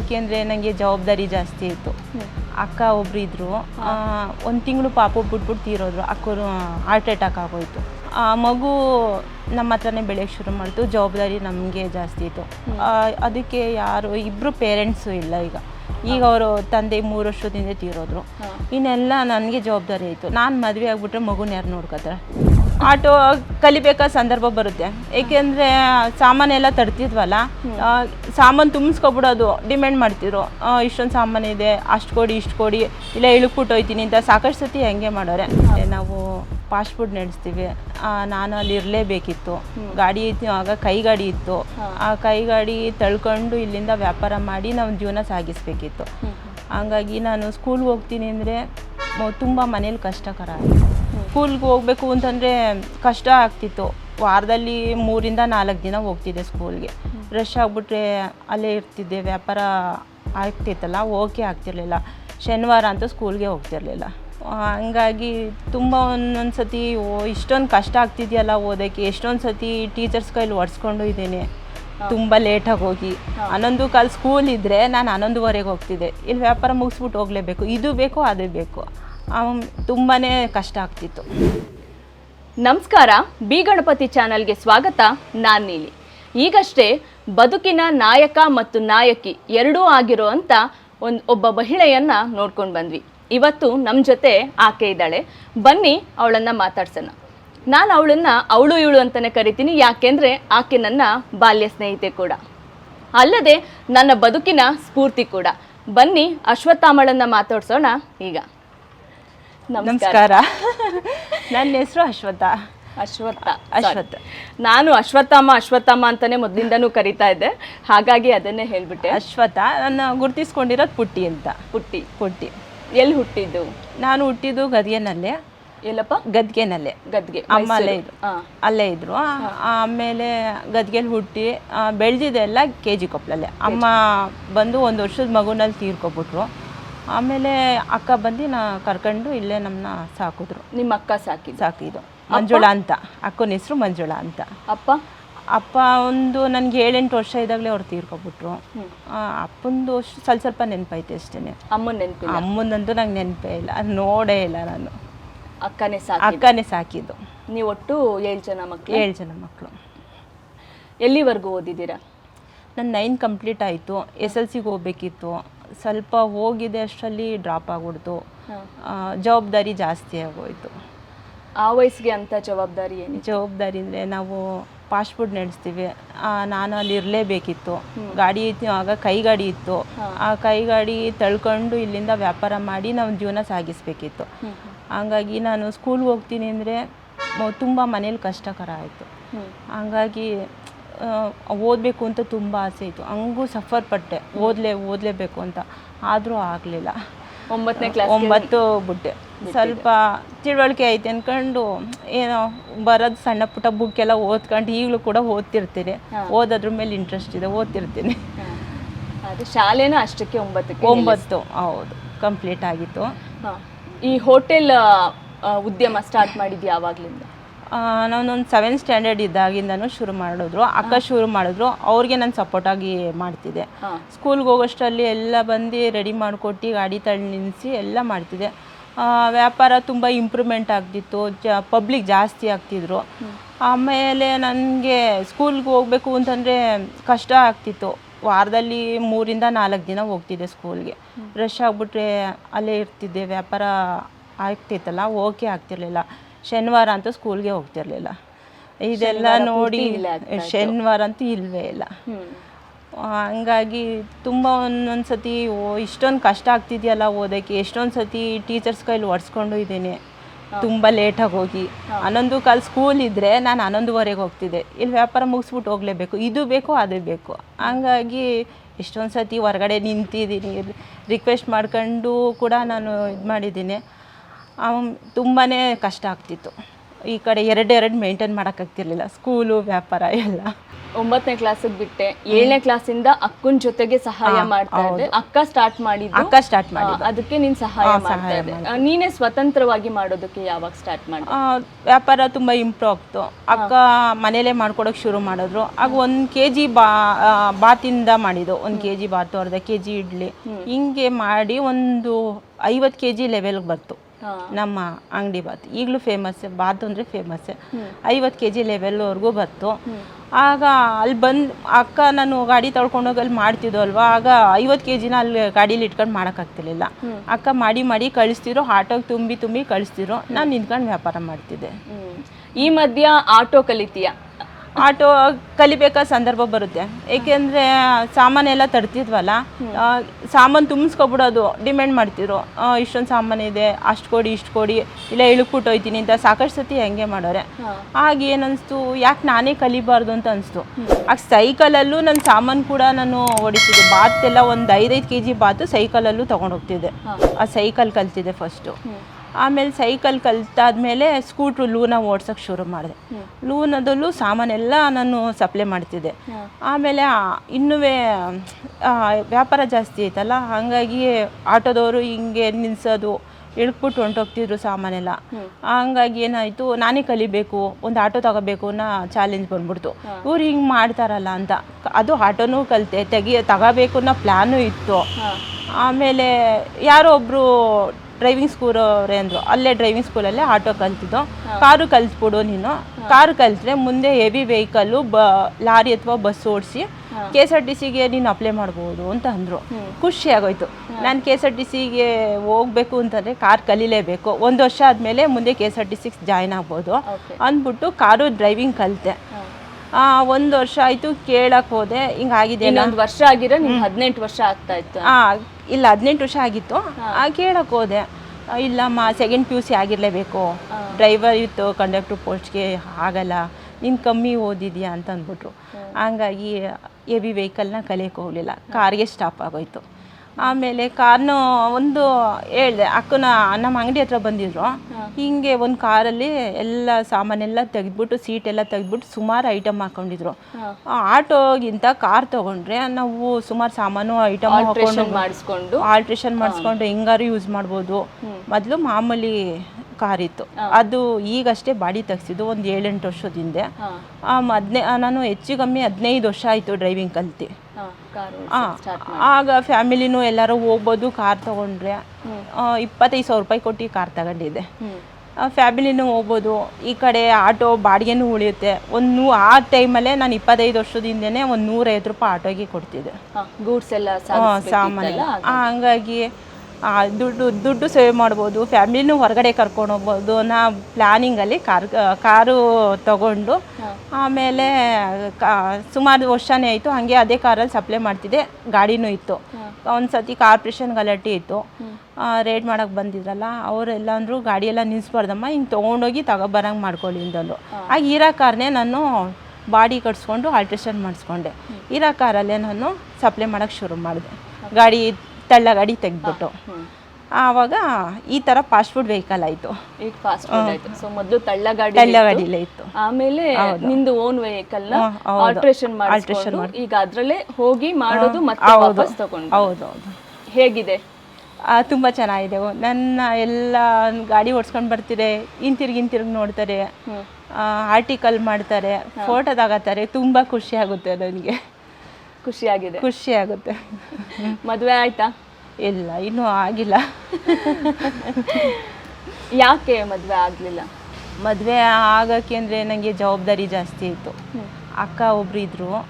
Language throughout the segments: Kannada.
ಯಾಕೆ ಅಂದರೆ ನನಗೆ ಜವಾಬ್ದಾರಿ ಜಾಸ್ತಿ ಇತ್ತು. ಅಕ್ಕ ಒಬ್ಬರು ಇದ್ದರು ಒಂದು ತಿಂಗಳು ಪಾಪ ಬಿಟ್ಬಿಟ್ಟು ತೀರೋದ್ರು. ಅಕ್ಕರು ಹಾರ್ಟ್ ಅಟ್ಯಾಕ್ ಆಗೋಯ್ತು. ಆ ಮಗು ನಮ್ಮ ಹತ್ರನೇ ಬೆಳೆಯೋಕ್ಕೆ ಶುರು ಮಾಡಿತು. ಜವಾಬ್ದಾರಿ ನಮಗೆ ಜಾಸ್ತಿ ಇತ್ತು. ಅದಕ್ಕೆ ಯಾರು ಇಬ್ಬರು ಪೇರೆಂಟ್ಸು ಇಲ್ಲ ಈಗ. ಈಗ ಅವರು ತಂದೆ ಮೂರು ವರ್ಷದಿಂದ ತೀರೋದ್ರು. ಇನ್ನೆಲ್ಲ ನನಗೆ ಜವಾಬ್ದಾರಿ ಆಯಿತು. ನಾನು ಮದುವೆ ಆಗಿಬಿಟ್ರೆ ಮಗುನ ಯಾರು ನೋಡ್ಕೋತಾರೆ? ಆಟೋ ಕಲಿಬೇಕಾದ ಸಂದರ್ಭ ಬರುತ್ತೆ. ಏಕೆಂದ್ರೆ ಸಾಮಾನೆಲ್ಲ ತರ್ತಿದ್ವಲ್ಲ ಸಾಮಾನು ತುಂಬಿಸ್ಕೊಬಿಡೋದು ಡಿಮ್ಯಾಂಡ್ ಮಾಡ್ತಿದ್ರು. ಇಷ್ಟೊಂದು ಸಾಮಾನು ಇದೆ ಅಷ್ಟು ಕೊಡಿ ಇಷ್ಟು ಕೊಡಿ ಇಲ್ಲ ಇಳುಕ್ಬಿಟ್ಟು ಹೋಯ್ತೀನಿ ಅಂತ ಸಾಕಷ್ಟು ಸತಿ ಹಂಗೆ ಮಾಡೋರೆ. ನಾವು ಫಾಸ್ಟ್ ಫುಡ್ ನಡೆಸ್ತೀವಿ. ನಾನು ಅಲ್ಲಿ ಇರಲೇಬೇಕಿತ್ತು. ಗಾಡಿ ಇತ್ತು ಆಗ ಕೈ ಗಾಡಿ ಇತ್ತು. ಆ ಕೈ ಗಾಡಿ ತಳ್ಕೊಂಡು ಇಲ್ಲಿಂದ ವ್ಯಾಪಾರ ಮಾಡಿ ನಾವು ಜೀವನ ಸಾಗಿಸ್ಬೇಕಿತ್ತು. ಹಂಗಾಗಿ ನಾನು ಸ್ಕೂಲ್ಗೆ ಹೋಗ್ತೀನಿ ಅಂದರೆ ತುಂಬ ಮನೇಲಿ ಕಷ್ಟಕರ ಸ್ಕೂಲ್ಗೆ ಹೋಗಬೇಕು ಅಂತಂದರೆ ಕಷ್ಟ ಆಗ್ತಿತ್ತು. ವಾರದಲ್ಲಿ ಮೂರಿಂದ ನಾಲ್ಕು ದಿನ ಹೋಗ್ತಿದ್ದೆ ಸ್ಕೂಲ್ಗೆ. ರಶ್ ಆಗಿಬಿಟ್ರೆ ಅಲ್ಲೇ ಇರ್ತಿದ್ದೆ, ವ್ಯಾಪಾರ ಆಗ್ತಿತ್ತಲ್ಲ ಓಕೆ ಆಗ್ತಿರ್ಲಿಲ್ಲ. ಶನಿವಾರ ಅಂತೂ ಸ್ಕೂಲ್ಗೆ ಹೋಗ್ತಿರ್ಲಿಲ್ಲ. ಹಂಗಾಗಿ ತುಂಬ ಒಂದೊಂದು ಸತಿ ಓ, ಇಷ್ಟೊಂದು ಕಷ್ಟ ಆಗ್ತಿದೆಯಲ್ಲ ಓದೋಕ್ಕೆ, ಎಷ್ಟೊಂದು ಸತಿ ಟೀಚರ್ಸ್ ಕೈಲಿ ಒಡ್ಸ್ಕೊಂಡು ಇದ್ದೀನಿ. ತುಂಬ ಲೇಟಾಗಿ ಹೋಗಿ. ಹನ್ನೊಂದು ಕಾಲು ಸ್ಕೂಲ್ ಇದ್ದರೆ ನಾನು ಹನ್ನೊಂದುವರೆಗೆ ಹೋಗ್ತಿದ್ದೆ. ಇಲ್ಲಿ ವ್ಯಾಪಾರ ಮುಗಿಸ್ಬಿಟ್ಟು ಹೋಗಲೇಬೇಕು. ಇದು ಬೇಕು, ಅದು ಬೇಕು. ತುಂಬಾ ಕಷ್ಟ ಆಗ್ತಿತ್ತು. ನಮಸ್ಕಾರ, ಬಿ ಗಣಪತಿ ಚಾನಲ್ಗೆ ಸ್ವಾಗತ, ನಾನು ನೀಲಿ. ಈಗಷ್ಟೇ ಬದುಕಿನ ನಾಯಕ ಮತ್ತು ನಾಯಕಿ ಎರಡೂ ಆಗಿರುವಂಥ ಒಂದು ಒಬ್ಬ ಮಹಿಳೆಯನ್ನು ನೋಡ್ಕೊಂಡು ಬಂದ್ವಿ. ಇವತ್ತು ನಮ್ಮ ಜೊತೆ ಆಕೆ ಇದ್ದಾಳೆ. ಬನ್ನಿ, ಅವಳನ್ನು ಮಾತಾಡ್ಸೋಣ. ನಾನು ಅವಳನ್ನ ಅವಳು ಇವಳು ಅಂತಲೇ ಕರಿತೀನಿ, ಯಾಕೆಂದರೆ ಆಕೆ ನನ್ನ ಬಾಲ್ಯ ಸ್ನೇಹಿತೆ ಕೂಡ. ಅಲ್ಲದೆ ನನ್ನ ಬದುಕಿನ ಸ್ಫೂರ್ತಿ ಕೂಡ. ಬನ್ನಿ, ಅಶ್ವತ್ಥಾಮಳನ್ನು ಮಾತಾಡ್ಸೋಣ ಈಗ. ನಮಸ್ಕಾರ. ನನ್ನ ಹೆಸರು ಅಶ್ವಥ ಅಶ್ವಥ ಅಶ್ವತ್ಥ. ನಾನು ಅಶ್ವತ್ಥಮ್ಮ ಅಶ್ವತ್ಥಮ್ಮ ಅಂತಾನೆ ಮೊದಲಿಂದನೂ ಕರಿತಾ ಇದ್ದೆ. ಹಾಗಾಗಿ ಅದನ್ನೇ ಹೇಳ್ಬಿಟ್ಟೆ. ಅಶ್ವಥ ನನ್ನ ಗುರುತಿಸ್ಕೊಂಡಿರೋದು ಪುಟ್ಟಿ ಅಂತ. ಪುಟ್ಟಿ. ಪುಟ್ಟಿ. ಎಲ್ಲಿ ಹುಟ್ಟಿದ್ದು? ನಾನು ಹುಟ್ಟಿದ್ದು ಗದ್ಗೆನಲ್ಲೇ. ಎಲ್ಲಪ್ಪ? ಗದ್ಗೆನಲ್ಲೇ. ಗದ್ಗೆ ಅಮ್ಮ ಅಲ್ಲೇ ಇದ್ರು. ಅಲ್ಲೇ ಇದ್ರು. ಆಮೇಲೆ ಗದ್ಗೆಲಿ ಹುಟ್ಟಿ ಬೆಳೆದಿದ್ದೆಲ್ಲ ಕೆ ಜಿ ಕೊಪ್ಪಲಲ್ಲೇ ಅಮ್ಮ ಬಂದು ಒಂದು ವರ್ಷದ ಮಗುನಲ್ಲಿ ತೀರ್ಕೊಬಿಟ್ರು. ಆಮೇಲೆ ಅಕ್ಕ ಬಂದು ನಾ ಕರ್ಕೊಂಡು ಇಲ್ಲೇ ನಮ್ಮನ್ನ ಸಾಕಿದ್ರು. ನಿಮ್ಮ ಅಕ್ಕ ಸಾಕಿ ಸಾಕಿದ್ದು. ಮಂಜುಳಾ ಅಂತ. ಅಕ್ಕನ ಹೆಸರು ಮಂಜುಳಾ ಅಂತ. ಅಪ್ಪ? ಅಪ್ಪ ಒಂದು ನನಗೆ ಏಳೆಂಟು ವರ್ಷ ಇದ್ದಾಗಲೇ ಅವ್ರು ತೀರ್ಕೊಬಿಟ್ರು. ಅಪ್ಪಂದು ಅಷ್ಟು ಸ್ವಲ್ಪ ಸ್ವಲ್ಪ ನೆನಪೈತೆ ಅಷ್ಟೇ ಅಮ್ಮನ ನೆನಪಿಲ್ಲ? ಅಮ್ಮಂದಂತೂ ನಂಗೆ ನೆನಪೇ ಇಲ್ಲ. ಅದು ನೋಡೇ ಇಲ್ಲ ನಾನು. ಅಕ್ಕನೇ ಸಾಕಿ ಅಕ್ಕನೇ ಸಾಕಿದ್ದು. ನೀವು ಒಟ್ಟು ಏಳು ಜನ ಮಕ್ಕಳು? ಏಳು ಜನ ಮಕ್ಕಳು. ಎಲ್ಲಿವರೆಗೂ ಓದಿದ್ದೀರಾ? ನನ್ನ ನೈನ್ ಕಂಪ್ಲೀಟ್ ಆಯಿತು. ಎಸ್ ಎಲ್ ಸಿಗೆ ಹೋಗ್ಬೇಕಿತ್ತು. ಸ್ವಲ್ಪ ಹೋಗಿದೆ ಅಷ್ಟರಲ್ಲಿ ಡ್ರಾಪ್ ಆಗ್ಬಿಡ್ತು. ಜವಾಬ್ದಾರಿ ಜಾಸ್ತಿ ಆಗೋಯ್ತು. ಆ ವಯಸ್ಸಿಗೆ ಅಂತ ಜವಾಬ್ದಾರಿ ಏನು ಜವಾಬ್ದಾರಿ ಅಂದರೆ ನಾವು ಫಾಸ್ಟ್ ಫುಡ್ ನಡೆಸ್ತೀವಿ ನಾನು ಅಲ್ಲಿ ಇರಲೇಬೇಕಿತ್ತು. ಗಾಡಿ ಇತ್ತು ಆಗ ಕೈ ಗಾಡಿ ಇತ್ತು. ಆ ಕೈ ಗಾಡಿ ತಳ್ಕೊಂಡು ಇಲ್ಲಿಂದ ವ್ಯಾಪಾರ ಮಾಡಿ ನಾವು ಜೀವನ ಸಾಗಿಸ್ಬೇಕಿತ್ತು. ಹಂಗಾಗಿ ನಾನು ಸ್ಕೂಲ್ಗೆ ಹೋಗ್ತೀನಿ ಅಂದರೆ ತುಂಬ ಮನೇಲಿ ಕಷ್ಟಕರ ಆಯಿತು. ಹಂಗಾಗಿ ಓದಬೇಕು ಅಂತ ತುಂಬ ಆಸೆ ಇತ್ತು. ಹಂಗೂ ಸಫರ್ ಪಟ್ಟೆ. ಓದಲೇ ಓದಲೇಬೇಕು ಅಂತ. ಆದರೂ ಆಗಲಿಲ್ಲ. ಒಂಬತ್ತನೇ ಕ್ಲಾಸ್ ಒಂಬತ್ತು ಬಿಟ್ಟೆ. ಸ್ವಲ್ಪ ತಿಳುವಳಿಕೆ ಐತೆ ಅಂದ್ಕೊಂಡು ಏನೋ ಬರೋದು ಸಣ್ಣ ಪುಟ್ಟ ಬುಕ್ ಎಲ್ಲ ಓದ್ಕೊಂಡು ಈಗಲೂ ಕೂಡ ಓದ್ತಿರ್ತೀನಿ. ಓದೋದ್ರ ಮೇಲೆ ಇಂಟ್ರೆಸ್ಟ್ ಇದೆ ಓದ್ತಿರ್ತೀನಿ. ಅದು ಶಾಲೆನೂ ಅಷ್ಟಕ್ಕೆ ಒಂಬತ್ತಕ್ಕೆ ಒಂಬತ್ತು ಹೌದು. ಕಂಪ್ಲೀಟ್ ಆಗಿತ್ತು. ಈ ಹೋಟೆಲ್ ಉದ್ಯಮ ಸ್ಟಾರ್ಟ್ ಮಾಡಿದ್ದು ಯಾವಾಗ್ಲಿಂದ ನಾನೊಂದು ಸೆವೆಂತ್ ಸ್ಟ್ಯಾಂಡರ್ಡ್ ಇದ್ದಾಗಿಂದನೂ ಶುರು ಮಾಡಿದ್ರು. ಅಕ್ಕ ಶುರು ಮಾಡಿದ್ರು. ಅವ್ರಿಗೆ ನಾನು ಸಪೋರ್ಟಾಗಿ ಮಾಡ್ತಿದ್ದೆ. ಸ್ಕೂಲ್ಗೆ ಹೋಗೋಷ್ಟರಲ್ಲಿ ಎಲ್ಲ ಬಂದು ರೆಡಿ ಮಾಡಿಕೊಟ್ಟು ಗಾಡಿ ತಳ್ಳಿ ನಿಲ್ಲಿಸಿ ಎಲ್ಲ ಮಾಡ್ತಿದ್ದೆ. ವ್ಯಾಪಾರ ತುಂಬ ಇಂಪ್ರೂವ್ಮೆಂಟ್ ಆಗ್ತಿತ್ತು. ಜ ಪಬ್ಲಿಕ್ ಜಾಸ್ತಿ ಆಗ್ತಿದ್ರು. ಆಮೇಲೆ ನನಗೆ ಸ್ಕೂಲ್ಗೆ ಹೋಗಬೇಕು ಅಂತಂದರೆ ಕಷ್ಟ ಆಗ್ತಿತ್ತು. ವಾರದಲ್ಲಿ ಮೂರಿಂದ ನಾಲ್ಕು ದಿನ ಹೋಗ್ತಿದ್ದೆ ಸ್ಕೂಲ್ಗೆ ರಶ್ ಆಗಿಬಿಟ್ರೆ ಅಲ್ಲೇ ಇರ್ತಿದ್ದೆ. ವ್ಯಾಪಾರ ಆಗ್ತಿತ್ತಲ್ಲ ಓಕೆ ಆಗ್ತಿರ್ಲಿಲ್ಲ. ಶನಿವಾರ ಅಂತೂ ಸ್ಕೂಲ್ಗೆ ಹೋಗ್ತಿರ್ಲಿಲ್ಲ. ಇದೆಲ್ಲ ನೋಡಿ ಶನಿವಾರ ಅಂತೂ ಇಲ್ವೇ ಇಲ್ಲ. ಹಂಗಾಗಿ ತುಂಬ ಒಂದೊಂದು ಸತಿ ಓ ಇಷ್ಟೊಂದು ಕಷ್ಟ ಆಗ್ತಿದೆಯಲ್ಲ ಓದೋಕ್ಕೆ ಎಷ್ಟೊಂದು ಸತಿ ಟೀಚರ್ಸ್ ಕೈಲಿ ಒಡ್ಸ್ಕೊಂಡು ಇದ್ದೀನಿ. ತುಂಬ ಲೇಟಾಗಿ ಹೋಗಿ. ಹನ್ನೊಂದು ಕಾಲು ಸ್ಕೂಲ್ ಇದ್ದರೆ ನಾನು ಹನ್ನೊಂದುವರೆಗೆ ಹೋಗ್ತಿದ್ದೆ. ಇಲ್ಲಿ ವ್ಯಾಪಾರ ಮುಗಿಸ್ಬಿಟ್ಟು ಹೋಗಲೇಬೇಕು. ಇದು ಬೇಕು ಅದು ಬೇಕು. ಹಂಗಾಗಿ ಎಷ್ಟೊಂದು ಸತಿ ಹೊರಗಡೆ ನಿಂತಿದ್ದೀನಿ. ರಿಕ್ವೆಸ್ಟ್ ಮಾಡ್ಕೊಂಡು ಕೂಡ ನಾನು ಇದು ಮಾಡಿದ್ದೀನಿ. ತುಂಬಾ ಕಷ್ಟ ಆಗ್ತಿತ್ತು. ಈ ಕಡೆ ಎರಡೆರಡು ಮೇಂಟೈನ್ ಮಾಡೋಕ್ಕಾಗ್ತಿರ್ಲಿಲ್ಲ. ಸ್ಕೂಲು ವ್ಯಾಪಾರ ಎಲ್ಲ. ಒಂಬತ್ತನೇ ಕ್ಲಾಸಿಗೆ ಬಿಟ್ಟೆ. ಏಳನೇ ಕ್ಲಾಸಿಂದ ಅಕ್ಕನ ಜೊತೆಗೆ ಸಹಾಯ ಮಾಡ್ತಾ ಇದ್ದೆ. ಅಕ್ಕ ಸ್ಟಾರ್ಟ್ ಮಾಡಿದ್ದು. ಅಕ್ಕ ಸ್ಟಾರ್ಟ್ ಮಾಡಿ ಅದಕ್ಕೆ ನೀನ್ ಸಹಾಯ ಮಾಡ್ತಾ ಇದ್ದೆ. ನೀನೇ ಸ್ವತಂತ್ರವಾಗಿ ಮಾಡೋದಕ್ಕೆ ಯಾವಾಗ ಸ್ಟಾರ್ಟ್ ಮಾಡಿ ವ್ಯಾಪಾರ ತುಂಬ ಇಂಪ್ರೂವ್ ಆಗ್ತು. ಅಕ್ಕ ಮನೇಲೇ ಮಾಡ್ಕೊಡೋಕೆ ಶುರು ಮಾಡಿದ್ರು. ಆಗ ಒಂದು ಕೆ ಜಿ ಬಾ ಬಾತಿಂದ ಮಾಡಿದ್ದು. ಒಂದು ಕೆ ಜಿ ಬಾತು ಅರ್ಧ ಕೆ ಜಿ ಇಡ್ಲಿ ಹಿಂಗೆ ಮಾಡಿ ಒಂದು ಐವತ್ತು ಕೆ ಜಿ ಲೆವೆಲ್ಗೆ ಬಂತು. ನಮ್ಮ ಅಂಗಡಿ ಬಾತ್. ಈಗಲೂ ಫೇಮಸ್ ಬಾತ್ ಅಂದರೆ ಫೇಮಸ್ ಐವತ್ತು ಕೆ ಜಿ ಲೆವೆಲ್ವರೆಗೂ ಬತ್ತು ಆಗ ಅಲ್ಲಿ ಬಂದು ಅಕ್ಕ ನಾನು ಗಾಡಿ ತಳ್ಕೊಂಡೋಗಿ ಅಲ್ಲಿ ಮಾಡ್ತಿದ್ದೋ ಅಲ್ವಾ? ಆಗ ಐವತ್ತು ಕೆ ಜಿನ ಅಲ್ಲಿ ಗಾಡೀಲಿ ಇಟ್ಕೊಂಡು ಮಾಡೋಕ್ಕಾಗ್ತಿರ್ಲಿಲ್ಲ. ಅಕ್ಕ ಮಾಡಿ ಮಾಡಿ ಕಳಿಸ್ತಿರೋ ಆಟೋಗೆ ತುಂಬಿ ತುಂಬಿ ಕಳಿಸ್ತಿರೋ ನಾನು ನಿಂತ್ಕೊಂಡು ವ್ಯಾಪಾರ ಮಾಡ್ತಿದ್ದೆ. ಈ ಮಧ್ಯ ಆಟೋ ಕಲಿತೀಯ? ಆಟೋ ಕಲಿಬೇಕಾದ ಸಂದರ್ಭ ಬರುತ್ತೆ. ಏಕೆಂದರೆ ಸಾಮಾನೆಲ್ಲ ತರ್ತಿದ್ವಲ್ಲ ಸಾಮಾನು ತುಂಬಿಸ್ಕೊಬಿಡೋದು ಡಿಮ್ಯಾಂಡ್ ಮಾಡ್ತಿದ್ರು. ಇಷ್ಟೊಂದು ಸಾಮಾನು ಇದೆ ಅಷ್ಟು ಕೊಡಿ ಇಷ್ಟು ಕೊಡಿ ಇಲ್ಲ ಇಳುಕ್ಬಿಟ್ಟು ಹೋಯ್ತೀನಿ ಅಂತ ಸಾಕಷ್ಟು ಸತಿ ಹಂಗೆ ಮಾಡೋರೆ. ಆಗ ಏನನ್ನಿಸ್ತು ಯಾಕೆ ನಾನೇ ಕಲಿಬಾರ್ದು ಅಂತ ಅನಿಸ್ತು. ಆಗ ಸೈಕಲಲ್ಲೂ ನನ್ನ ಸಾಮಾನು ಕೂಡ ನಾನು ಹೊಡಿತಿದ್ದೆ ಬಾತ್ ಎಲ್ಲ ಒಂದು ಐದೈದು ಕೆ ಜಿ ಬಾತು ಸೈಕಲಲ್ಲೂ ತೊಗೊಂಡೋಗ್ತಿದ್ದೆ ಆ ಸೈಕಲ್ ಕಲ್ತಿದ್ದೆ ಫಸ್ಟು ಆಮೇಲೆ ಸೈಕಲ್ ಕಲ್ತಾದ್ಮೇಲೆ ಸ್ಕೂಟ್ರು ಲೂನ ಓಡ್ಸೋಕ್ಕೆ ಶುರು ಮಾಡಿದೆ. ಲೂನದಲ್ಲೂ ಸಾಮಾನೆಲ್ಲ ನಾನು ಸಪ್ಲೈ ಮಾಡ್ತಿದ್ದೆ. ಆಮೇಲೆ ಇನ್ನೂ ವ್ಯಾಪಾರ ಜಾಸ್ತಿ ಐತಲ್ಲ ಹಾಗಾಗಿ ಆಟೋದವರು ಹಿಂಗೆ ನಿಲ್ಸೋದು ಇಳ್ಕ್ಬಿಟ್ಟು ಹೊಂಟೋಗ್ತಿದ್ರು ಸಾಮಾನೆಲ್ಲ. ಹಂಗಾಗಿ ಏನಾಯಿತು ನಾನೇ ಕಲಿಬೇಕು ಒಂದು ಆಟೋ ತಗೋಬೇಕು ಅನ್ನೋ ಚಾಲೆಂಜ್ ಬಂದ್ಬಿಡ್ತು. ಇವ್ರು ಹಿಂಗೆ ಮಾಡ್ತಾರಲ್ಲ ಅಂತ ಅದು ಆಟೋನೂ ಕಲಿತೆ ತೆಗಿ ತಗೋಬೇಕು ಅನ್ನೋ ಪ್ಲ್ಯಾನು ಇತ್ತು. ಆಮೇಲೆ ಯಾರೋ ಒಬ್ಬರು ಡ್ರೈವಿಂಗ್ ಸ್ಕೂಲ್ ಅವರೇ ಅಂದರು. ಅಲ್ಲೇ ಡ್ರೈವಿಂಗ್ ಸ್ಕೂಲಲ್ಲೇ ಆಟೋ ಕಲ್ತಿದ್ದು. ಕಾರು ಕಲ್ತ್ಬಿಡು ನೀನು. ಕಾರು ಕಲ್ತ್ರೆ ಮುಂದೆ ಹೆವಿ ವೆಹಿಕಲ್ಲು ಬ ಲಾರಿ ಅಥವಾ ಬಸ್ ಓಡಿಸಿ ಕೆ ಎಸ್ ಆರ್ ಟಿ ಸಿಗೆ ನೀನು ಅಪ್ಲೈ ಮಾಡ್ಬೋದು ಅಂತ ಅಂದರು. ಖುಷಿ ಆಗೋಯ್ತು. ನಾನು ಕೆ ಎಸ್ ಆರ್ ಟಿ ಸಿಗೆ ಹೋಗ್ಬೇಕು ಅಂತಂದರೆ ಕಾರ್ ಕಲೀಲೇಬೇಕು. ಒಂದು ವರ್ಷ ಆದಮೇಲೆ ಮುಂದೆ ಕೆ ಎಸ್ ಆರ್ ಟಿ ಸಿಗೆ ಜಾಯ್ನ್ ಆಗ್ಬೋದು. ಅಂದ್ಬಿಟ್ಟು ಕಾರು ಡ್ರೈವಿಂಗ್ ಕಲಿತೆ. ಒಂದು ವರ್ಷ ಆಯಿತು ಕೇಳಕ್ಕೆ ಹೋದೆ. ಹಿಂಗಾಗಿದೆ ಇನ್ನೊಂದು ವರ್ಷ ಆಗಿರೋ ನಿಮ್ಗೆ ಹದಿನೆಂಟು ವರ್ಷ ಆಗ್ತಾ ಇತ್ತು. ಇಲ್ಲ ಹದಿನೆಂಟು ವರ್ಷ ಆಗಿತ್ತು? ಕೇಳಕ್ಕೆ ಹೋದೆ. ಇಲ್ಲಮ್ಮ ಸೆಕೆಂಡ್ ಪಿ ಯು ಸಿ ಆಗಿರಲೇಬೇಕು. ಡ್ರೈವರ್ ಇತ್ತು ಕಂಡಕ್ಟರ್ ಪೋಸ್ಟ್ಗೆ ಆಗಲ್ಲ. ನೀನು ಕಮ್ಮಿ ಓದಿದ್ಯಾ ಅಂತ ಅಂದ್ಬಿಟ್ರು. ಹಂಗಾಗಿ ಹೆವಿ ವೆಹಿಕಲ್ನ ಕಲಿಯಕ್ಕೆ ಹೋಗಲಿಲ್ಲ. ಕಾರ್ಗೆ ಸ್ಟಾಪ್ ಆಗೋಯ್ತು. ಆಮೇಲೆ ಕಾರ್ನು ಒಂದು ಹೇಳ್ದೆ ಅಕ್ಕನ ನಮ್ಮ ಅಂಗಡಿ ಹತ್ರ ಬಂದಿದ್ರು. ಹಿಂಗೆ ಒಂದು ಕಾರಲ್ಲಿ ಎಲ್ಲ ಸಾಮಾನೆಲ್ಲ ತೆಗೆದ್ಬಿಟ್ಟು ಸೀಟೆಲ್ಲ ತೆಗೆದ್ಬಿಟ್ಟು ಸುಮಾರು ಐಟಮ್ ಹಾಕೊಂಡಿದ್ರು. ಆಟೋಗಿಂತ ಕಾರ್ ತಗೊಂಡ್ರೆ ನಾವು ಸುಮಾರು ಸಾಮಾನು ಐಟಮ್ ಹಾಕೊಂಡು ಮಾಡಿಸ್ಕೊಂಡು. ಆಲ್ಟ್ರೇಷನ್ ಮಾಡಿಸ್ಕೊಂಡು ಹಿಂಗಾರು ಯೂಸ್ ಮಾಡ್ಬೋದು. ಮೊದಲು ಮಾಮೂಲಿ ಕಾರ್ ಇತ್ತು. ಅದು ಈಗಷ್ಟೇ ಬಾಡಿ ತೆಗ್ಸಿದ್ದು ಒಂದು ಏಳೆಂಟು ವರ್ಷದ ಹಿಂದೆ. ಆ, ನಾನು ಹೆಚ್ಚು ಕಮ್ಮಿ ಹದಿನೈದು ವರ್ಷ ಆಯಿತು ಡ್ರೈವಿಂಗ್ ಕಲ್ತು. ಆಗ ಫ್ಯಾಮಿಲಿನೂ ಎಲ್ಲರೂ ಹೋಗ್ಬೋದು ಕಾರ್ ತಗೊಂಡ್ರೆ. ಇಪ್ಪತ್ತೈದು ಸಾವಿರ ರೂಪಾಯಿ ಕೊಟ್ಟು ಕಾರ್ ತಗೊಂಡಿದ್ದೆ. ಫ್ಯಾಮಿಲಿನೂ ಹೋಗ್ಬೋದು. ಈ ಕಡೆ ಆಟೋ ಬಾಡಿಗೆನೂ ಉಳಿಯುತ್ತೆ. ಒಂದು ನೂ ಆ ಟೈಮಲ್ಲೇ ನಾನು ಇಪ್ಪತ್ತೈದು ವರ್ಷದಿಂದನೇ ಒಂದು ನೂರೈವತ್ತು ರೂಪಾಯಿ ಆಟೋಗೆ ಕೊಡ್ತಿದ್ದೆ. ಗೂಡ್ಸ್ ಎಲ್ಲ ಸಾಮಾನ್ಯ. ಹಂಗಾಗಿ ದುಡ್ಡು ದುಡ್ಡು ಸೇವ್ ಮಾಡ್ಬೋದು ಫ್ಯಾಮಿಲಿನೂ ಹೊರಗಡೆ ಕರ್ಕೊಂಡು ಹೋಗ್ಬೋದು ನಾ ಪ್ಲ್ಯಾನಿಂಗಲ್ಲಿ ಕಾರ್ ಕಾರು ತಗೊಂಡು ಆಮೇಲೆ ಕಾ ಸುಮಾರು ವರ್ಷನೇ ಆಯಿತು ಹಾಗೆ ಅದೇ ಕಾರಲ್ಲಿ ಸಪ್ಲೈ ಮಾಡ್ತಿದ್ದೆ ಗಾಡಿನೂ ಇತ್ತು. ಒಂದು ಸತಿ ಕಾರ್ಪೊರೇಷನ್ ಗಲಾಟೆ ಇತ್ತು. ರೇಡ್ ಮಾಡೋಕ್ಕೆ ಬಂದಿದ್ರಲ್ಲ ಅವರೆಲ್ಲ ಅಂದರು ಗಾಡಿಯೆಲ್ಲ ನಿಲ್ಲಿಸ್ಬಾರ್ದಮ್ಮ ಹಿಂಗೆ ತೊಗೊಂಡೋಗಿ ತಗೊಬರಂಗೆ ಮಾಡ್ಕೊಳ್ಳಿ ಅಂದಲು. ಆಗ ಇರೋ ಕಾರ್ನೇ ನಾನು ಬಾಡಿ ಕಟ್ಸ್ಕೊಂಡು ಆಲ್ಟ್ರೇಷನ್ ಮಾಡಿಸ್ಕೊಂಡೆ. ಇರೋ ಕಾರಲ್ಲೇ ನಾನು ಸಪ್ಲೈ ಮಾಡೋಕ್ಕೆ ಶುರು ಮಾಡಿದೆ. ಗಾಡಿ ತಳ್ಳ ಗಾಡಿ ತೆಗೆದ್ಬಿಟ್ಟು. ಆವಾಗ ಈ ತರ ಫಾಸ್ಟ್ ಫುಡ್ ವೆಹಿಕಲ್ ಆಯ್ತು. ಈಗ ಫಾಸ್ಟ್ ಫುಡ್ ಆಯ್ತು. ಸೊ ಮೊದಲು ತಳ್ಳ ಗಾಡಿ ತಳ್ಳ ಇತ್ತು. ಆಮೇಲೆ ನಿಂದು ಓನ್ ವೆಹಿಕಲ್ನ ಆಲ್ಟ್ರೇಷನ್ ಮಾಡಿಸ್ಕೊಂಡು ಈಗ ಅದ್ರಲ್ಲೇ ಹೋಗಿ ಮಾಡೋದು ಮತ್ತೆ ವಾಪಸ್ ತಗೊಂಡು ಹೌದು ಹೌದು. ಹೇಗಿದೆ? ತುಂಬಾ ಚೆನ್ನಾಗಿದೆ. ನನ್ನ ಎಲ್ಲ ಗಾಡಿ ಓಡಿಸ್ಕೊಂಡು ಬರ್ತಾರೆ ಹಿಂತಿರ್ಗಿ ಹಿಂತಿರ್ಗಿ ನೋಡ್ತಾರೆ. ಆರ್ಟಿಕಲ್ ಮಾಡ್ತಾರೆ. ಫೋಟೋ ತಗೋತಾರೆ. ತುಂಬಾ ಖುಷಿ ಆಗುತ್ತೆ ನನಗೆ. ಖುಷಿ ಆಗಿದೆ ಖುಷಿ ಆಗುತ್ತೆ ಮದ್ವೆ ಆಯ್ತಾ? ಇಲ್ಲ ಇನ್ನೂ ಆಗಿಲ್ಲ. ಯಾಕೆ ಮದುವೆ ಆಗ್ಲಿಲ್ಲ? ಮದುವೆ ಆಗೋಕ್ಕೆ ಅಂದರೆ ನನಗೆ ಜವಾಬ್ದಾರಿ ಜಾಸ್ತಿ ಇತ್ತು. ಅಕ್ಕ ಒಬ್ರು ಇದ್ರು.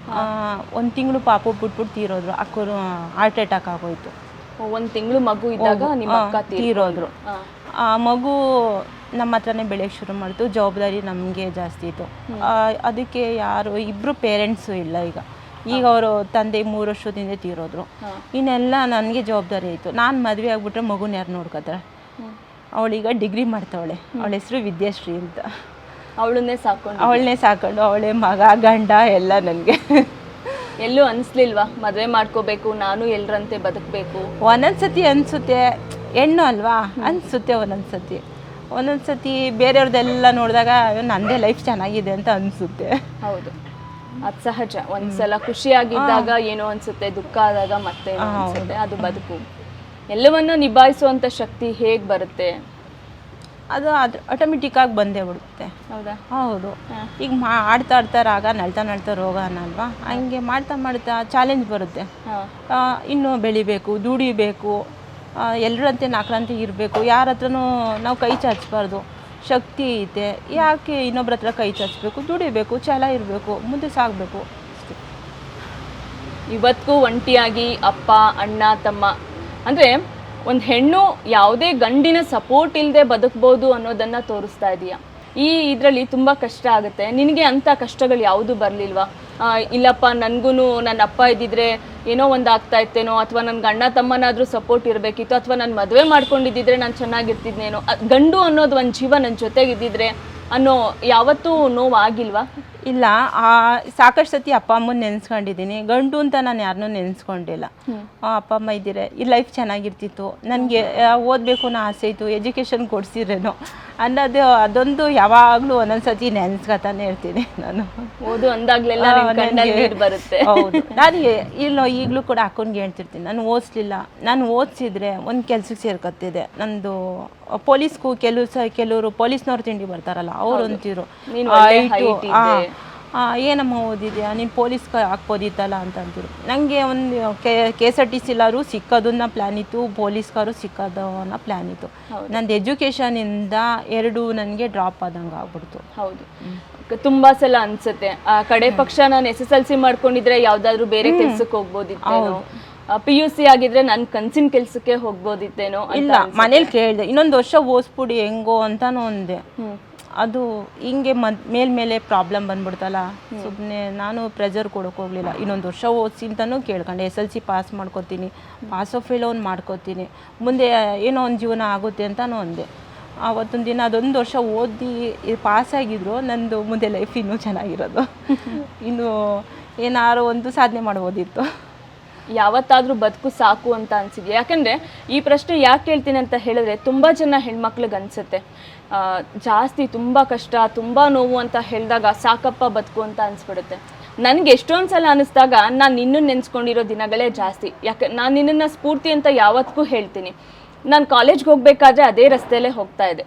ಒಂದು ತಿಂಗಳು ಪಾಪ ಬಿಟ್ಬಿಟ್ಟು ತೀರೋದ್ರು. ಅಕ್ಕರು ಹಾರ್ಟ್ ಅಟ್ಯಾಕ್ ಆಗೋಯ್ತು. ಒಂದ್ ತಿಂಗಳು ಮಗು ಇದ್ದಾಗ ನಿಮ್ಮ ಅಕ್ಕ ತೀರ್- ತೀರೋದ್ರು. ಆ, ಆ ಮಗು ನಮ್ಮ ಹತ್ರನೇ ಬೆಳೆಯೋಕ್ಕೆ ಶುರು ಮಾಡ್ತು. ಜವಾಬ್ದಾರಿ ನಮಗೆ ಜಾಸ್ತಿ ಇತ್ತು. ಅದಕ್ಕೆ ಯಾರು ಇಬ್ಬರು ಪೇರೆಂಟ್ಸು ಇಲ್ಲ ಈಗ. ಈಗ ಅವರು ತಂದೆ ಮೂರು ವರ್ಷದಿಂದ ತೀರೋದ್ರು. ಇನ್ನೆಲ್ಲ ನನಗೆ ಜವಾಬ್ದಾರಿ ಆಯಿತು. ನಾನು ಮದುವೆ ಆಗಿಬಿಟ್ರೆ ಮಗುನ ಯಾರು ನೋಡ್ಕೋತಾರೆ? ಅವಳೀಗ ಡಿಗ್ರಿ ಮಾಡ್ತಾವಳೆ. ಅವಳ ಹೆಸರು ವಿದ್ಯಾಶ್ರೀ ಅಂತ. ಅವಳನ್ನೇ ಸಾಕೊಂಡು ಅವಳನ್ನೇ ಸಾಕೊಂಡು ಅವಳೇ ಮಗ ಗಂಡ ಎಲ್ಲ ನನಗೆ. ಎಲ್ಲೂ ಅನಿಸ್ಲಿಲ್ವಾ? ಮದುವೆ ಮಾಡ್ಕೋಬೇಕು ನಾನು ಎಲ್ಲರಂತೆ ಬದುಕಬೇಕು. ಒಂದೊಂದ್ಸತಿ ಅನಿಸುತ್ತೆ. ಹೆಣ್ಣು ಅಲ್ವಾ? ಅನಿಸುತ್ತೆ ಒಂದೊಂದ್ಸತಿ. ಒಂದೊಂದ್ಸತಿ ಬೇರೆಯವ್ರದ್ದೆಲ್ಲ ನೋಡಿದಾಗ ನಂದೇ ಲೈಫ್ ಚೆನ್ನಾಗಿದೆ ಅಂತ ಅನಿಸುತ್ತೆ. ಹೌದು. ಅದ್ ಸಹಜ. ಒಂದ್ಸಲ ಖುಷಿಯಾಗಿದ್ದಾಗ ಏನೋ ಅನ್ಸುತ್ತೆ ದುಃಖ ಆದಾಗ ಮತ್ತೆ ಏನೋ ಅನ್ಸುತ್ತೆ ಅದು ಬದುಕು. ಎಲ್ಲವನ್ನೂ ನಿಭಾಯಿಸುವಂತ ಶಕ್ತಿ ಹೇಗ್ ಬರುತ್ತೆ? ಅದು ಅದು ಆಟೋಮೆಟಿಕ್ಕಾಗಿ ಬಂದೇ ಬಿಡುತ್ತೆ. ಹೌದಾ? ಹೌದು. ಈಗ ಮಾ ಆಡ್ತಾ ಆಡ್ತಾ ರಾಗ ನಳ್ತಾ ನಳ್ತಾ ರೋಗ ಅನ್ನಲ್ವಾ? ಹಂಗೆ ಮಾಡ್ತಾ ಮಾಡ್ತಾ ಚಾಲೆಂಜ್ ಬರುತ್ತೆ. ಇನ್ನೂ ಬೆಳಿಬೇಕು ದುಡಿಬೇಕು ಎಲ್ಲರಂತೆ ನಾಲ್ಕರಂತೆ ಇರಬೇಕು ಯಾರ ಹತ್ರನೂ ನಾವು ಕೈ ಚಾಚಬಾರ್ದು. ಶಕ್ತಿ ಐತೆ. ಯಾಕೆ ಇನ್ನೊಬ್ರ ಹತ್ರ ಕೈ ಚಾಚಬೇಕು? ದುಡಿಬೇಕು, ಛಲ ಇರಬೇಕು, ಮುಂದೆ ಸಾಗಬೇಕು. ಇವತ್ತಿಗೂ ಒಂಟಿಯಾಗಿ ಅಪ್ಪ, ಅಣ್ಣ, ತಮ್ಮ. ಅಂದ್ರೆ ಒಂದು ಹೆಣ್ಣು ಯಾವುದೇ ಗಂಡಿನ ಸಪೋರ್ಟ್ ಇಲ್ಲದೆ ಬದುಕ್ಬೋದು ಅನ್ನೋದನ್ನ ತೋರಿಸ್ತಾ ಇದೀಯ. ಈ ಇದರಲ್ಲಿ ತುಂಬಾ ಕಷ್ಟ ಆಗುತ್ತೆ. ನಿನಗೆ ಅಂತ ಕಷ್ಟಗಳು ಯಾವುದು ಬರಲಿಲ್ವಾ? ಇಲ್ಲಪ್ಪ ನನಗೂ ನನ್ನ ಅಪ್ಪ ಇದ್ದಿದ್ರೆ ಏನೋ ಒಂದು ಆಗ್ತಾ ಇತ್ತೇನೋ, ಅಥವಾ ನನ್ನ ಗಂಡ ತಮ್ಮನಾದ್ರೂ ಸಪೋರ್ಟ್ ಇರಬೇಕಿತ್ತು, ಅಥವಾ ನಾನು ಮದುವೆ ಮಾಡ್ಕೊಂಡಿದ್ದಿದ್ರೆ ನಾನು ಚೆನ್ನಾಗಿರ್ತಿದ್ನೇನೋ, ಗಂಡು ಅನ್ನೋದು ಒಂದು ಜೀವ ನನ್ನ ಜೊತೆಗಿದ್ದಿದ್ರೆ ಅನ್ನೋ ಯಾವತ್ತೂ ನೋವು ಆಗಿಲ್ವಾ? ಇಲ್ಲ ಆ ಸಾಕಷ್ಟು ಸತಿ ಅಪ್ಪ ಅಮ್ಮನ ನೆನೆಸ್ಕೊಂಡಿದ್ದೀನಿ. ಗಂಡು ಅಂತ ನಾನು ಯಾರನ್ನೂ ನೆನೆಸ್ಕೊಂಡಿಲ್ಲ. ಆ, ಅಪ್ಪ ಅಮ್ಮ ಇದ್ದೀರೆ? ಈ ಲೈಫ್ ಚೆನ್ನಾಗಿರ್ತಿತ್ತು. ನನಗೆ ಓದಬೇಕು ಅನ್ನೋ ಆಸೆ ಇತ್ತು. ಎಜುಕೇಷನ್ ಕೊಡ್ಸಿರೇನೋ. ಅನ್ನೋದು ಅದೊಂದು ಯಾವಾಗಲೂ ಒಂದೊಂದು ಸತಿ ನೆನೆಸ್ಕೊತಾನೆ ಇರ್ತೀನಿ ನಾನು. ಓದು ಅಂದಾಗಲೆಲ್ಲ ಬರುತ್ತೆ. ಹೌದು. ನಾನು ಇಲ್ಲೋ ಈಗಲೂ ಕೂಡ ಅಕ್ಕನಿಗೆ ಹೇಳ್ತಿರ್ತೀನಿ. ನಾನು ಓದಿಸ್ಲಿಲ್ಲ. ನಾನು ಓದಿಸಿದ್ರೆ ಒಂದು ಕೆಲಸಕ್ಕೆ ಸೇರ್ಕತ್ತಿದೆ ನಂದು ಪೊಲೀಸ್ಗೂ ಕೆಲವು ಕೆಲವರು ಪೊಲೀಸ್ನವ್ರು ತಿಂಡಿ ಬರ್ತಾರಲ್ಲ ಅವ್ರು ಅಂತಿರು ಏನಮ್ಮ ಓದಿದ್ಯಾ? ನೀನು ಪೊಲೀಸ್ಗೆ ಹಾಕ್ಬೋದಿತ್ತಲ್ಲ ಅಂತ ಅಂತಿರು ನನಗೆ ಒಂದು K K S R T ಸಿಲಾರು ಸಿಕ್ಕೋದನ್ನ ಪ್ಲ್ಯಾನ್ ಇತ್ತು. ಪೊಲೀಸ್ಗಾರು ಸಿಕ್ಕೋದು ಅನ್ನೋ ಪ್ಲ್ಯಾನ್ ಇತ್ತು. ನಂದು ಎಜುಕೇಷನಿಂದ ಎರಡು ನನಗೆ ಡ್ರಾಪ್ ಆದಂಗೆ ಆಗ್ಬಿಡ್ತು. ಹೌದು. ತುಂಬ ಸಲ ಅನ್ಸುತ್ತೆ. ಆ, ಕಡೆ ಪಕ್ಷ ನಾನು ಎಸ್ ಎಸ್ ಎಲ್ ಸಿ ಮಾಡ್ಕೊಂಡಿದ್ರೆ ಯಾವ್ದಾದ್ರು ಬೇರೆ ಕೆಲ್ಸಕ್ಕೆ ಹೋಗ್ಬೋದಿತ್ತು ಪಿ ಯು ಸಿ ಆಗಿದ್ರೆ ನನ್ ಕನ್ಸಿನ ಕೆಲ್ಸಕ್ಕೆ ಹೋಗ್ಬೋದಿತ್ತೇನೋ ಇಲ್ಲ ಮನೇಲಿ ಕೇಳಿದೆ. ಇನ್ನೊಂದು ವರ್ಷ ಓದಿಸ್ಬಿಡಿ ಹೆಂಗೋ ಅಂತಾನು ಒಂದೇ. ಅದು ಹಿಂಗೆ ಮದ್ ಮೇಲ್ಮೇಲೆ ಪ್ರಾಬ್ಲಮ್ ಬಂದ್ಬಿಡ್ತಲ್ಲ ಸುಮ್ಮನೆ ನಾನು ಪ್ರೆಜರ್ ಕೊಡೋಕೆ ಹೋಗಲಿಲ್ಲ. ಇನ್ನೊಂದು ವರ್ಷ ಓದಿಸಿ ಅಂತಲೂ ಕೇಳ್ಕೊಂಡೆ, ಎಸ್ ಎಲ್ ಸಿ ಪಾಸ್ ಮಾಡ್ಕೋತೀನಿ ಪಾಸ್ ಆಫ್ ಫೇಲ್ ಒಂದು ಮಾಡ್ಕೋತೀನಿ, ಮುಂದೆ ಏನೋ ಒಂದು ಜೀವನ ಆಗುತ್ತೆ ಅಂತಲೂ ಅಂದೆ. ಆವತ್ತೊಂದು ದಿನ ಅದೊಂದು ವರ್ಷ ಓದಿ ಪಾಸ್ ಆಗಿದ್ರು, ನಂದು ಮುಂದೆ ಲೈಫ್ ಇನ್ನೂ ಚೆನ್ನಾಗಿರೋದು. ಇನ್ನು ಏನಾರು ಒಂದು ಸಾಧನೆ ಮಾಡ್ಬೋದಿತ್ತು. ಯಾವತ್ತಾದ್ರೂ ಬದುಕು ಸಾಕು ಅಂತ ಅನ್ಸಿದ್ಯಾ? ಯಾಕಂದ್ರೆ ಈ ಪ್ರಶ್ನೆ ಯಾಕೆ ಕೇಳ್ತೀನಿ ಅಂತ ಹೇಳಿದ್ರೆ ತುಂಬಾ ಜನ ಹೆಣ್ಮಕ್ಳಿಗೆ ಅನ್ಸುತ್ತೆ. ಆ, ಜಾಸ್ತಿ ತುಂಬಾ ಕಷ್ಟ ತುಂಬಾ ನೋವು ಅಂತ ಹೇಳಿದಾಗ ಸಾಕಪ್ಪ ಬದುಕು ಅಂತ ಅನ್ಸ್ಬಿಡುತ್ತೆ. ನನ್ಗೆ ಎಷ್ಟೊಂದ್ಸಲ ಅನಿಸ್ದಾಗ ನಾನು ನಿನ್ನನ್ನು ನೆನ್ಸ್ಕೊಂಡಿರೋ ದಿನಗಳೇ ಜಾಸ್ತಿ. ಯಾಕೆ ನಾನು ನಿನ್ನನ್ನ ಸ್ಫೂರ್ತಿ ಅಂತ ಯಾವತ್ತಿಗೂ ಹೇಳ್ತೀನಿ. ನಾನು ಕಾಲೇಜ್ಗೆ ಹೋಗ್ಬೇಕಾದ್ರೆ ಅದೇ ರಸ್ತೆಯಲ್ಲೇ ಹೋಗ್ತಾ ಇದೆ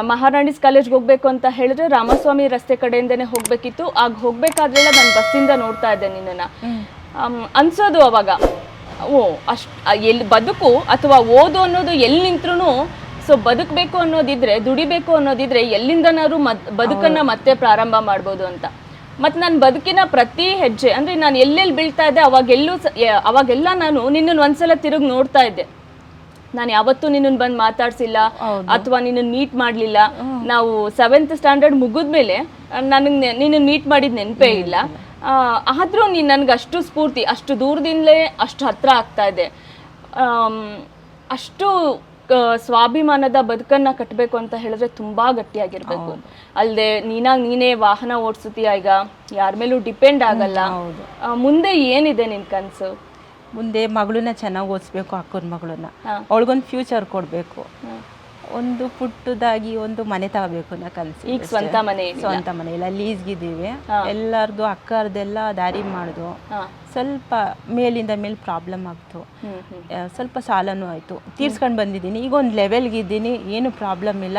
ಮಹಾರಾಣಿಸ್ ಕಾಲೇಜ್ಗೆ ಹೋಗ್ಬೇಕು ಅಂತ ಹೇಳಿದ್ರೆ ರಾಮಸ್ವಾಮಿ ರಸ್ತೆ ಕಡೆಯಿಂದನೇ ಹೋಗ್ಬೇಕಿತ್ತು. ಆಗ ಹೋಗ್ಬೇಕಾದ್ರೆಲ್ಲ ನಾನು ಬಸ್ಸಿಂದ ನೋಡ್ತಾ ಇದ್ದೆ ನಿನ್ನನ್ನ. ಅನ್ಸೋದು ಅವಾಗ. ಓ ಅಷ್ಟು ಎಲ್ಲಿ ಬದುಕು ಅಥವಾ ಓದು ಅನ್ನೋದು ಎಲ್ಲಿ ನಿಂತ್ರು ಸೊ ಬದುಕಬೇಕು ಅನ್ನೋದಿದ್ರೆ ದುಡಿಬೇಕು ಅನ್ನೋದಿದ್ರೆ ಎಲ್ಲಿಂದನಾದ್ರು ಮದ್ ಬದುಕನ್ನ ಮತ್ತೆ ಪ್ರಾರಂಭ ಮಾಡ್ಬೋದು ಅಂತ. ಮತ್ತು ನನ್ನ ಬದುಕಿನ ಪ್ರತಿ ಹೆಜ್ಜೆ ಅಂದ್ರೆ ನಾನು ಎಲ್ಲೆಲ್ಲಿ ಬೀಳ್ತಾ ಇದ್ದೆ ಅವಾಗೆಲ್ಲೂ ಸ- ಅವಾಗೆಲ್ಲ ನಾನು ನಿನ್ನನ್ನು ಒಂದ್ಸಲ ತಿರುಗಿ ನೋಡ್ತಾ ಇದ್ದೆ. ನಾನು ಯಾವತ್ತೂ ನಿನ್ನನ್ನು ಬಂದು ಮಾತಾಡ್ಸಿಲ್ಲ ಅಥವಾ ನಿನ್ನನ್ನು ಮೀಟ್ ಮಾಡಲಿಲ್ಲ. ನಾವು ಸೆವೆಂತ್ ಸ್ಟ್ಯಾಂಡರ್ಡ್ ಮುಗಿದ್ಮೇಲೆ ನನಗೆ ನಿನ್ನನ್ನು ಮೀಟ್ ಮಾಡಿದ ನೆನಪೇ ಇಲ್ಲ. ಆದರೂ ನೀನು ನನಗೆ ಅಷ್ಟು ಸ್ಫೂರ್ತಿ ಅಷ್ಟು ದೂರದಿಂದಲೇ ಅಷ್ಟು ಹತ್ತಿರ ಆಗ್ತಾ ಇದೆ. ಅಷ್ಟು ಸ್ವಾಭಿಮಾನದ ಬದುಕನ್ನು ಕಟ್ಟಬೇಕು ಅಂತ ಹೇಳಿದ್ರೆ ತುಂಬ ಗಟ್ಟಿಯಾಗಿರ್ಬೇಕು. ಅಲ್ಲದೆ ನೀನಾಗ ನೀನೇ ವಾಹನ ಓಡಿಸುತ್ತೀಯ ಈಗ? ಯಾರ ಮೇಲೂ ಡಿಪೆಂಡ್ ಆಗಲ್ಲ. ಹೌದು. ಮುಂದೆ ಏನಿದೆ ನಿನ್ನ ಕನಸು? ಮುಂದೆ ಮಗಳನ್ನ ಚೆನ್ನಾಗಿ ಓದಿಸ್ಬೇಕು ಅಕ್ಕನ ಮಗಳನ್ನ. ಅವಳಿಗೊಂದು ಫ್ಯೂಚರ್ ಕೊಡಬೇಕು. ಒಂದು ಪುಟ್ಟದಾಗಿ ಒಂದು ಮನೆ ತಗೋಬೇಕು ಅನ್ನೋ ಕನಸು ಈಗ ಸ್ವಂತ ಮನೆ ಸ್ವಂತ ಮನೆ ಇಲ್ಲ ಲೀಸ್ಗಿದ್ದೀವಿ. ಎಲ್ಲರದು ಅಕ್ಕರ್ದೆಲ್ಲ ದಾರಿ ಮಾಡಿದ್ರು ಸ್ವಲ್ಪ ಮೇಲಿಂದ ಮೇಲೆ ಪ್ರಾಬ್ಲಮ್ ಆಗ್ತು. ಸ್ವಲ್ಪ ಸಾಲನೂ ಆಯಿತು. ತೀರ್ಸ್ಕೊಂಡು ಬಂದಿದ್ದೀನಿ. ಈಗ ಒಂದು ಲೆವೆಲ್ಗಿದ್ದೀನಿ ಏನು ಪ್ರಾಬ್ಲಮ್ ಇಲ್ಲ.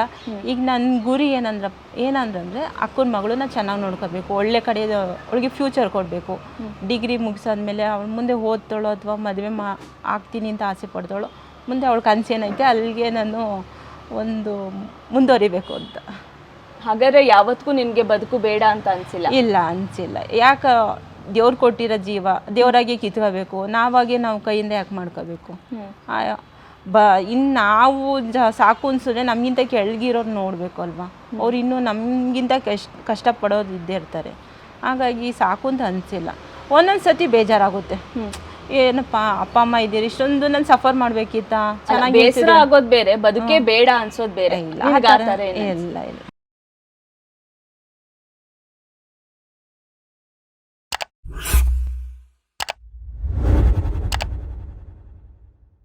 ಈಗ ನನ್ನ ಗುರಿ ಏನಂದ್ರೆ ಏನಂದ್ರೆ ಅಕ್ಕನ ಮಗಳನ್ನ ಚೆನ್ನಾಗಿ ನೋಡ್ಕೋಬೇಕು. ಒಳ್ಳೆ ಕಡೆ ಅವಳಿಗೆ ಫ್ಯೂಚರ್ ಕೊಡಬೇಕು. ಡಿಗ್ರಿ ಮುಗಿಸಾದ್ಮೇಲೆ ಅವಳು ಮುಂದೆ ಓದ್ತಾಳೋ ಅಥವಾ ಮದುವೆ ಮಾ ಆಗ್ತೀನಿ ಅಂತ ಆಸೆ ಪಡ್ತಾಳೋ ಮುಂದೆ ಅವಳ ಕನಸೇನೈತೆ ಅಲ್ಲಿಗೆ ನಾನು ಒಂದು ಮುಂದುವರಿಬೇಕು ಅಂತ. ಹಾಗಾದ್ರೆ ಯಾವತ್ತಿಗೂ ನಿನಗೆ ಬದುಕು ಬೇಡ ಅಂತ ಅನ್ಸಿಲ್ಲ? ಇಲ್ಲ ಅನ್ಸಿಲ್ಲ. ಯಾಕೆ ದೇವ್ರು ಕೊಟ್ಟಿರೋ ಜೀವ ದೇವರಾಗೆ ಕಿತ್ಕೋಬೇಕು ನಾವಾಗೆ ನಾವು ಕೈಯಿಂದ ಯಾಕೆ ಮಾಡ್ಕೋಬೇಕು? ಬ ಇನ್ನು ನಾವು ಜ ಸಾಕು ಅನ್ಸಿದ್ರೆ ನಮಗಿಂತ ಕೆಳಗಿರೋರು ನೋಡಬೇಕು ಅಲ್ವಾ? ಅವ್ರು ಇನ್ನೂ ನಮಗಿಂತ ಕಷ್ಟ ಕಷ್ಟಪಡೋದು ಇದ್ದೇ ಇರ್ತಾರೆ. ಹಾಗಾಗಿ ಸಾಕು ಅಂತ ಅನಿಸಿಲ್ಲ. ಒಂದೊಂದು ಸತಿ ಬೇಜಾರಾಗುತ್ತೆ ಏನಪ್ಪ ಅಪ್ಪ ಅಮ್ಮ ಇದ್ದೀರಿ ಇಷ್ಟೊಂದು ನಾನು ಸಫರ್ ಮಾಡ್ಬೇಕಿತ್ತಾ? ಚೆನ್ನಾಗಿ ಬೇಸರ ಆಗೋದ್ ಬೇರೆ ಬದುಕೇ ಬೇಡ ಅನ್ಸೋದ್ ಬೇರೆ. ಇಲ್ಲ ಇಲ್ಲ.